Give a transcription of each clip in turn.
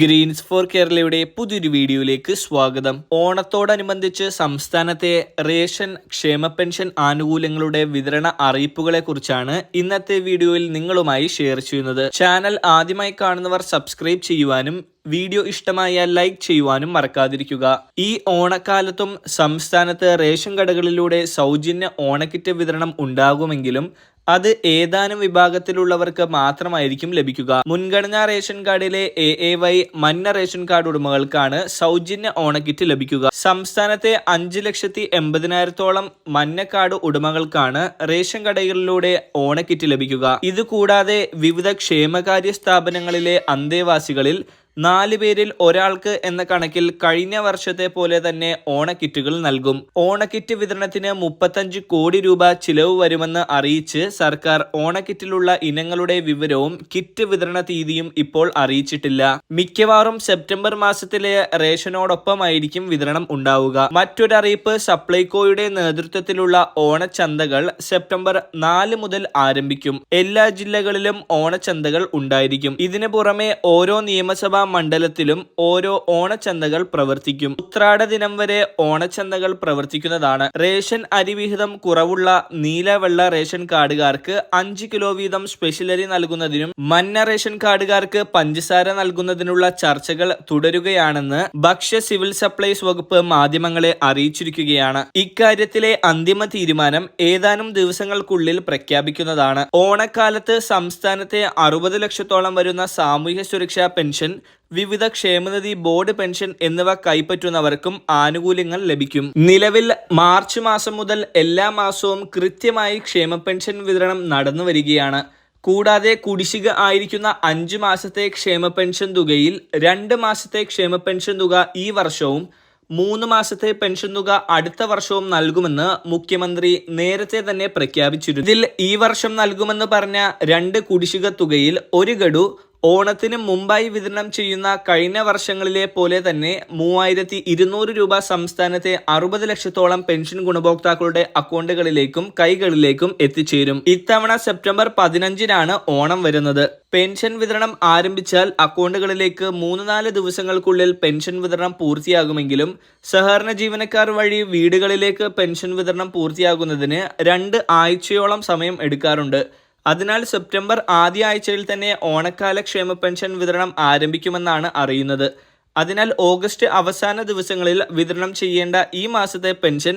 Green's four കേരളയുടെ പുതിയൊരു വീഡിയോയിലേക്ക് സ്വാഗതം. ഓണത്തോടനുബന്ധിച്ച് സംസ്ഥാനത്തെ റേഷൻ ക്ഷേമ പെൻഷൻ ആനുകൂല്യങ്ങളുടെ വിതരണ അറിയിപ്പുകളെ കുറിച്ചാണ് ഇന്നത്തെ വീഡിയോയിൽ നിങ്ങളുമായി ഷെയർ ചെയ്യുന്നത്. ചാനൽ ആദ്യമായി കാണുന്നവർ സബ്സ്ക്രൈബ് ചെയ്യുവാനും വീഡിയോ ഇഷ്ടമായാൽ ലൈക്ക് ചെയ്യുവാനും മറക്കാതിരിക്കുക. ഈ ഓണക്കാലത്തും സംസ്ഥാനത്ത് റേഷൻ കടകളിലൂടെ സൗജന്യ ഓണക്കിറ്റ് വിതരണം ഉണ്ടാകുമെങ്കിലും അത് ഏതാനും വിഭാഗത്തിലുള്ളവർക്ക് മാത്രമായിരിക്കും ലഭിക്കുക. മുൻഗണനാ റേഷൻ കാർഡിലെ എ എ വൈ മഞ്ഞ റേഷൻ കാർഡ് ഉടമകൾക്കാണ് സൗജന്യ ഓണക്കിറ്റ് ലഭിക്കുക. സംസ്ഥാനത്തെ അഞ്ച് ലക്ഷത്തി എൺപതിനായിരത്തോളം മഞ്ഞ കാർഡ് ഉടമകൾക്കാണ് റേഷൻ കടകളിലൂടെ ഓണക്കിറ്റ് ലഭിക്കുക. ഇതുകൂടാതെ വിവിധ ക്ഷേമകാര്യ സ്ഥാപനങ്ങളിലെ അന്തേവാസികളിൽ നാല് പേരിൽ ഒരാൾക്ക് എന്ന കണക്കിൽ കഴിഞ്ഞ വർഷത്തെ പോലെ തന്നെ ഓണക്കിറ്റുകൾ നൽകും. ഓണക്കിറ്റ് വിതരണത്തിന് മുപ്പത്തഞ്ച് കോടി രൂപ ചിലവ് വരുമെന്ന് അറിയിച്ച് സർക്കാർ ഓണക്കിറ്റിലുള്ള ഇനങ്ങളുടെ വിവരവും കിറ്റ് വിതരണ തീയതിയും ഇപ്പോൾ അറിയിച്ചിട്ടില്ല. മിക്കവാറും സെപ്റ്റംബർ മാസത്തിലെ റേഷനോടൊപ്പമായിരിക്കും വിതരണം ഉണ്ടാവുക. മറ്റൊരറിയിപ്പ് സപ്ലൈകോയുടെ നേതൃത്വത്തിലുള്ള ഓണച്ചന്തകൾ സെപ്റ്റംബർ നാല് മുതൽ ആരംഭിക്കും. എല്ലാ ജില്ലകളിലും ഓണച്ചന്തകൾ ഉണ്ടായിരിക്കും. ഇതിനു പുറമെ ഓരോ നിയമസഭാ മണ്ഡലത്തിലും ഓരോ ഓണച്ചന്തകൾ പ്രവർത്തിക്കും. ഉത്രാട ദിനം വരെ ഓണച്ചന്തകൾ പ്രവർത്തിക്കുന്നതാണ്. റേഷൻ അരിവിഹിതം കുറവുള്ള നീലവെള്ള റേഷൻ കാർഡുകാർക്ക് അഞ്ച് കിലോ വീതം സ്പെഷ്യൽ അരി നൽകുന്നതിനും മഞ്ഞ റേഷൻ കാർഡുകാർക്ക് പഞ്ചസാര നൽകുന്നതിനുള്ള ചർച്ചകൾ തുടരുകയാണെന്ന് ഭക്ഷ്യ സിവിൽ സപ്ലൈസ് വകുപ്പ് മാധ്യമങ്ങളെ അറിയിച്ചിരിക്കുകയാണ്. ഇക്കാര്യത്തിലെ അന്തിമ തീരുമാനം ഏതാനും ദിവസങ്ങൾക്കുള്ളിൽ പ്രഖ്യാപിക്കുന്നതാണ്. ഓണക്കാലത്ത് സംസ്ഥാനത്തെ അറുപത് ലക്ഷത്തോളം വരുന്ന സാമൂഹ്യ സുരക്ഷാ പെൻഷൻ വിവിധ ക്ഷേമനിധി ബോർഡ് പെൻഷൻ എന്നിവ കൈപ്പറ്റുന്നവർക്കും ആനുകൂല്യങ്ങൾ ലഭിക്കും. നിലവിൽ മാർച്ച് മാസം മുതൽ എല്ലാ മാസവും കൃത്യമായി ക്ഷേമ പെൻഷൻ വിതരണം നടന്നു വരികയാണ്. കൂടാതെ കുടിശ്ശിക ആയിരിക്കുന്ന അഞ്ച് മാസത്തെ ക്ഷേമ പെൻഷൻ തുകയിൽ രണ്ട് മാസത്തെ ക്ഷേമ പെൻഷൻ തുക ഈ വർഷവും മൂന്ന് മാസത്തെ പെൻഷൻ തുക അടുത്ത വർഷവും നൽകുമെന്ന് മുഖ്യമന്ത്രി നേരത്തെ തന്നെ പ്രഖ്യാപിച്ചിരുന്നു. ഇതിൽ ഈ വർഷം നൽകുമെന്ന് പറഞ്ഞ രണ്ട് കുടിശ്ശിക തുകയിൽ ഒരു ഗഡു ഓണത്തിന് മുമ്പായി വിതരണം ചെയ്യുന്ന കഴിഞ്ഞ വർഷങ്ങളിലെ പോലെ തന്നെ മൂവായിരത്തി ഇരുന്നൂറ് രൂപ സംസ്ഥാനത്തെ അറുപത് ലക്ഷത്തോളം പെൻഷൻ ഗുണഭോക്താക്കളുടെ അക്കൗണ്ടുകളിലേക്കും കൈകളിലേക്കും എത്തിച്ചേരും. ഇത്തവണ സെപ്റ്റംബർ പതിനഞ്ചിനാണ് ഓണം വരുന്നത്. പെൻഷൻ വിതരണം ആരംഭിച്ചാൽ അക്കൗണ്ടുകളിലേക്ക് മൂന്ന് നാല് ദിവസങ്ങൾക്കുള്ളിൽ പെൻഷൻ വിതരണം പൂർത്തിയാകുമെങ്കിലും സഹകരണ ജീവനക്കാർ വഴി വീടുകളിലേക്ക് പെൻഷൻ വിതരണം പൂർത്തിയാകുന്നതിന് രണ്ട് ആഴ്ചയോളം സമയം എടുക്കാറുണ്ട്. അതിനാൽ സെപ്റ്റംബർ ആദ്യ ആഴ്ചയിൽ തന്നെ ഓണക്കാല ക്ഷേമ പെൻഷൻ വിതരണം ആരംഭിക്കുമെന്നാണ് അറിയുന്നത്. അതിനാൽ ഓഗസ്റ്റ് അവസാന ദിവസങ്ങളിൽ വിതരണം ചെയ്യേണ്ട ഈ മാസത്തെ പെൻഷൻ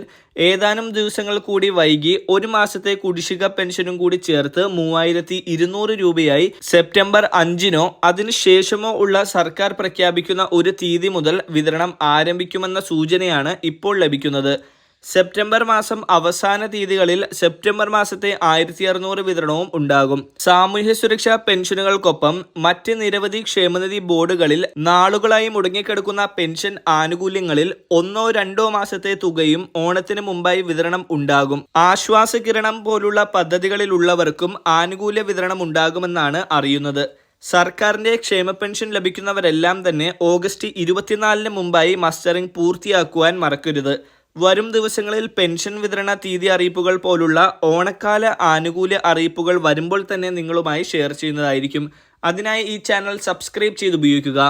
ഏതാനും ദിവസങ്ങൾ കൂടി വൈകി ഒരു മാസത്തെ കുടിശ്ശിക പെൻഷനും കൂടി ചേർത്ത് മൂവായിരത്തി ഇരുന്നൂറ് രൂപയായി സെപ്റ്റംബർ അഞ്ചിനോ അതിനുശേഷമോ ഉള്ള സർക്കാർ പ്രഖ്യാപിക്കുന്ന ഒരു തീയതി മുതൽ വിതരണം ആരംഭിക്കുമെന്ന സൂചനയാണ് ഇപ്പോൾ ലഭിക്കുന്നത്. സെപ്റ്റംബർ മാസം അവസാന തീയതികളിൽ സെപ്റ്റംബർ മാസത്തെ ആയിരത്തി അറുന്നൂറ് വിതരണവും ഉണ്ടാകും. സാമൂഹ്യ സുരക്ഷാ പെൻഷനുകൾക്കൊപ്പം മറ്റ് നിരവധി ക്ഷേമനിധി ബോർഡുകളിൽ നാളുകളായി മുടങ്ങിക്കിടക്കുന്ന പെൻഷൻ ആനുകൂല്യങ്ങളിൽ ഒന്നോ രണ്ടോ മാസത്തെ തുകയും ഓണത്തിന് മുമ്പായി വിതരണം ഉണ്ടാകും. ആശ്വാസ കിരണം പോലുള്ള പദ്ധതികളിലുള്ളവർക്കും ആനുകൂല്യ വിതരണം ഉണ്ടാകുമെന്നാണ് അറിയുന്നത്. സർക്കാരിന്റെ ക്ഷേമ പെൻഷൻ ലഭിക്കുന്നവരെല്ലാം തന്നെ ഓഗസ്റ്റ് ഇരുപത്തിനാലിന് മുമ്പായി മസ്റ്ററിംഗ് പൂർത്തിയാക്കുവാൻ മറക്കരുത്. വരും ദിവസങ്ങളിൽ പെൻഷൻ വിതരണ തീയതി അറിയിപ്പുകൾ പോലുള്ള ഓണക്കാല ആനുകൂല്യ അറിയിപ്പുകൾ വരുമ്പോൾ തന്നെ നിങ്ങളുമായി ഷെയർ ചെയ്യുന്നതായിരിക്കും. അതിനായി ഈ ചാനൽ സബ്സ്ക്രൈബ് ചെയ്ത് ഉപയോഗിക്കുക